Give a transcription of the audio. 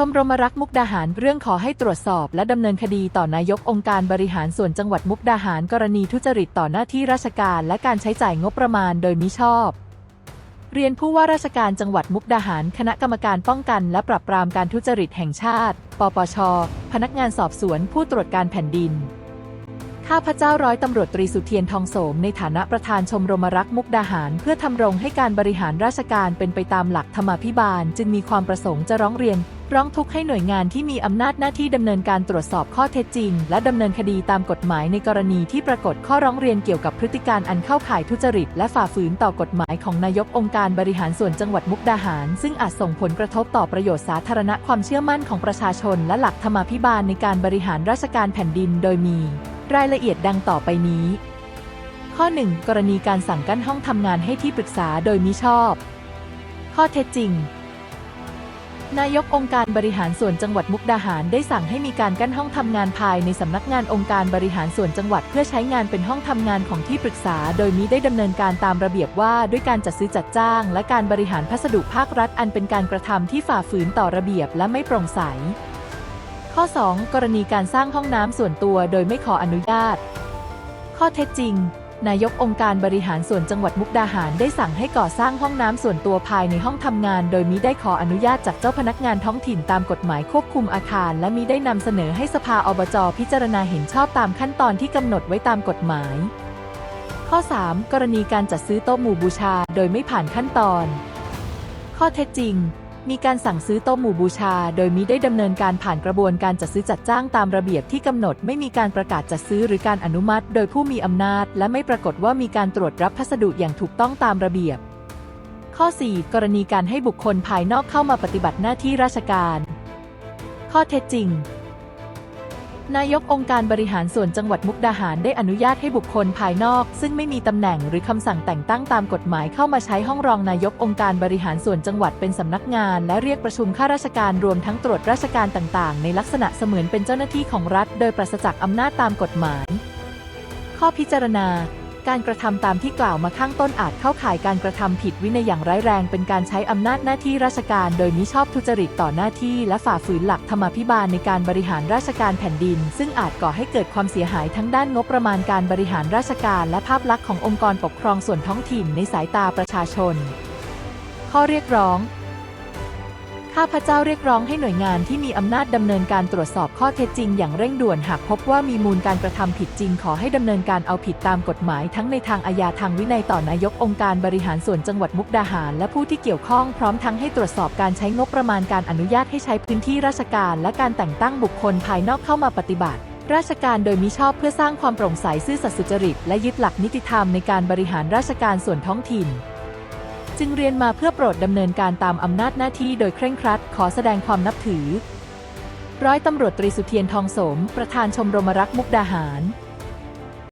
ชมรมรักมุกดาหารเรื่องขอให้ตรวจสอบและดำเนินคดีต่อนายกองค์การบริหารส่วนจังหวัดมุกดาหารกรณีทุจริตต่อหน้าที่ราชการและการใช้จ่ายงบประมาณโดยมิชอบ เรียนผู้ว่าราชการจังหวัดมุกดาหาร คณะกรรมการป้องกันและปราบปรามการทุจริตแห่งชาติ ปปช พนักงานสอบสวนผู้ตรวจการแผ่นดินข้าพเจ้าร้อยตำรวจตรีสุเทียนทองโสมในฐานะประธานชมรมรักมุกดาหาร เพื่อทำรงให้การบริหารราชการเป็นไปตามหลักธรรมาภิบาล จึงมีความประสงค์จะร้องเรียน ร้องทุกข์ให้หน่วยงานที่มีอำนาจหน้าที่ดำเนินการตรวจสอบข้อเท็จจริง และดำเนินคดีตามกฎหมายในกรณีที่ปรากฏข้อร้องเรียนเกี่ยวกับพฤติการอันเข้าข่ายทุจริต และฝ่าฝืนต่อกฎหมายของนายกองค์การบริหารส่วนจังหวัดมุกดาหาร ซึ่งอาจส่งผลกระทบต่อประโยชน์สาธารณะความเชื่อมั่นของประชาชน และหลักธรรมาภิบาลในการบริหารราชการแผ่นดิน โดยมี รายละเอียดดังต่อไปนี้ ข้อ 1 กรณีการสั่งกั้นห้องทำงานให้ที่ปรึกษาโดยมิชอบ ข้อเท็จจริง นายกองค์การบริหารส่วนจังหวัดมุกดาหารได้สั่งให้มีการกั้นห้องทำงานภายในสำนักงานองค์การบริหารส่วนจังหวัดเพื่อใช้งานเป็นห้องทำงานของที่ปรึกษา โดยมิได้ดำเนินการตามระเบียบว่าด้วยการจัดซื้อจัดจ้าง และการบริหารพัสดุภาครัฐ อันเป็นการกระทำที่ฝ่าฝืนต่อระเบียบและไม่โปร่งใส ข้อ 2 กรณีการสร้างห้องน้ำส่วนตัวโดยไม่ขออนุญาต ข้อเท็จจริง นายกองค์การบริหารส่วนจังหวัดมุกดาหารได้สั่งให้ก่อสร้างห้องน้ำส่วนตัวภายในห้องทำงาน โดยมิได้ขออนุญาตจากเจ้าพนักงานท้องถิ่นตามกฎหมายควบคุมอาคาร และมิได้นำเสนอให้สภาอบจพิจารณาเห็นชอบตามขั้นตอนที่กำหนดไว้ตามกฎหมาย ข้อ 3 กรณีการจัดซื้อโต๊ะหมู่บูชา โดยไม่ผ่านขั้นตอน ข้อเท็จจริง มีการสั่งซื้อโต๊ะหมู่บูชา โดยมิได้ดำเนินการผ่านกระบวนการจัดซื้อจัดจ้างตามระเบียบที่กำหนด ไม่มีการประกาศจัดซื้อหรือการอนุมัติ โดยผู้มีอำนาจ และไม่ปรากฏว่ามีการตรวจรับพัสดุอย่างถูกต้องตามระเบียบ ข้อ 4 กรณีการให้บุคคลภายนอกเข้ามาปฏิบัติหน้าที่ราชการ ข้อเท็จจริง นายกองค์การบริหารส่วนจังหวัดมุกดาหารได้อนุญาตให้บุคคลภายนอก ซึ่งไม่มีตำแหน่งหรือคำสั่งแต่งตั้งตามกฎหมายเข้ามาใช้ห้องรองนายกองค์การบริหารส่วนจังหวัดเป็นสำนักงาน และเรียกประชุมข้าราชการรวมทั้งตรวจราชการต่างๆ ในลักษณะเสมือนเป็นเจ้าหน้าที่ของรัฐ โดยปราศจากอำนาจตามกฎหมาย ข้อพิจารณา การกระทำตามที่กล่าวมาข้างต้นอาจเข้าข่ายการกระทำผิดวินัยอย่างร้ายแรง เป็นการใช้อำนาจหน้าที่ราชการโดยมิชอบทุจริตต่อหน้าที่และฝ่าฝืนหลักธรรมาภิบาลในการบริหารราชการแผ่นดิน ซึ่งอาจก่อให้เกิดความเสียหายทั้งด้านงบประมาณการบริหารราชการ และภาพลักษณ์ขององค์กรปกครองส่วนท้องถิ่นในสายตาประชาชน ข้อเรียกร้อง ข้าพเจ้าเรียกร้องให้หน่วยงานที่มีอำนาจดำเนินการตรวจสอบข้อเท็จจริงอย่างเร่งด่วนหากพบว่ามีมูลการกระทำผิดจริงขอให้ดำเนินการเอาผิดตามกฎหมายทั้งในทางอาญาทางวินัยต่อนายกองค์การบริหารส่วนจังหวัดมุกดาหาร และผู้ที่เกี่ยวข้องพร้อมทั้งให้ตรวจสอบการใช้งบประมาณการอนุญาตให้ใช้พื้นที่ราชการ และการแต่งตั้งบุคคลภายนอกเข้ามาปฏิบัติราชการโดยมิชอบเพื่อสร้างความโปร่งใสซื่อสัตย์สุจริต และยึดหลักนิติธรรมในการบริหารราชการส่วนท้องถิ่น จึงเรียนมาเพื่อโปรดดำเนินการตามอำนาจหน้าที่โดยเคร่งครัด ขอแสดงความนับถือ ร้อยตำรวจตรีสุเทียนทองสม ประธานชมรมรักมุกดาหาร